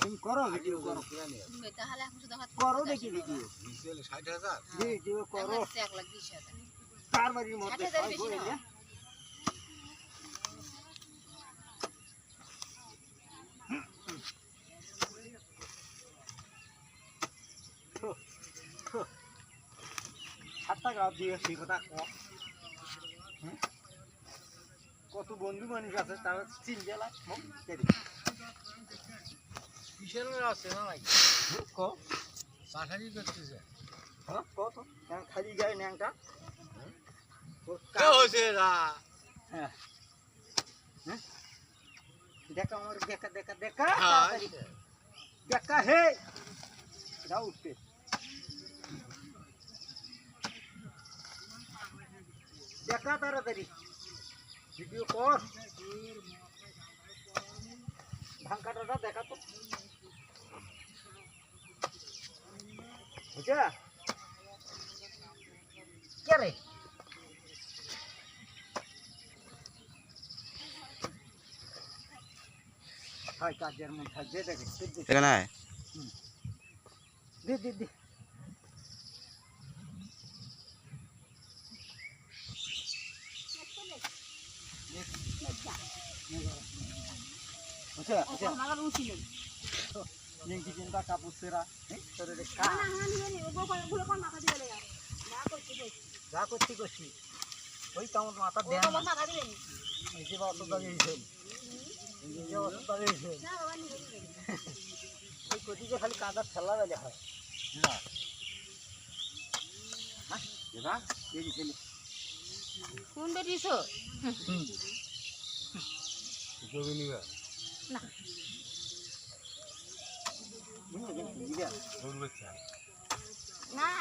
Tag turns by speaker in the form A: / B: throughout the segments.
A: তুমি করো ভিডিও করো
B: তাহলে এখন শুধু
A: করো দেখি করো
B: লাখ
A: বাড়ির মধ্যে ছয়
B: বেশি
A: বই
B: না।
A: না? থু, থু। ষাট টাকা দিয়ে সেই কথা? কত বন্ধু মানুষ আছে তারা চিন গেলা ক? হ্যাঁ কত খালি যায় ন্যাংটা? হ্যাঁ। হ্যাঁ? দেখা আমার দেখা দেখা দেখা তাড়াতাড়ি। দেখা হে! যাও উঠতে দেখা তাড়াতাড়ি। ভিডিও কর ধান কাটাটা দেখা তো বুঝা কে রে? হয় কাজের মন থাকবে দেখে দে, দে,
C: এখানে আয়
A: দে দে দে আচ্ছা আচ্ছা
B: আমার উঠিল
A: নিংকি চিন্তা কাপড় সেরা? যা করছি করছি। ওই মাথা এই যে এই যে ওই খালি কাঁদা ঠেলা বেলে হয়। না। হ্যাঁ এবা এই যে
B: কোন বেরিয়েছো
A: কিন্তু দিবা
B: না।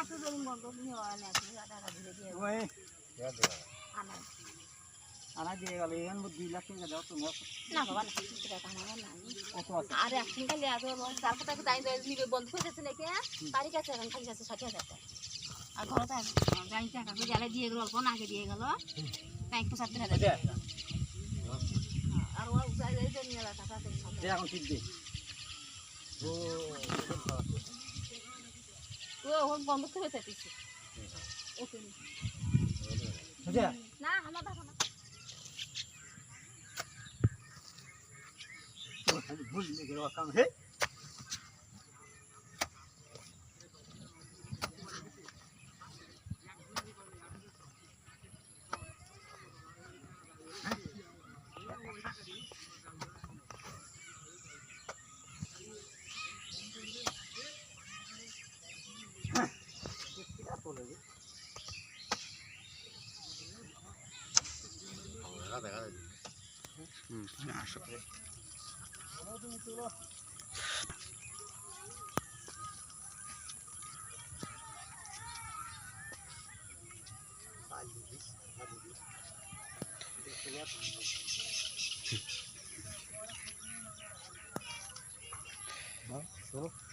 B: একটু ধরুন বন্ধ তুমি হয় না টাকা ধীরে দিয়ে
A: ওই।
B: আনাই
A: আনা। দিয়ে গেল এখান দুই লাখ টাকা দাও তুমি
B: না বাবা না টাকা আমার না
A: কত আছে।
B: আর এখন খালি এত তারপর তাকে দাঁড়িয়ে দাঁড়িয়ে নিবে বন্ধ করে দিচ্ছে নাকি তারই কাছে এখন খালি আছে ষাট হাজার টাকা। আর ঘরে তো গাড়ি টাকা দিয়ে গেল অল্প না আগে দিয়ে গেল। তাই হাজার
A: এখন ঠিক দে। ও
B: ও ওর বন্ধ করে চাইতেছে ওকে
A: আচ্ছা
B: না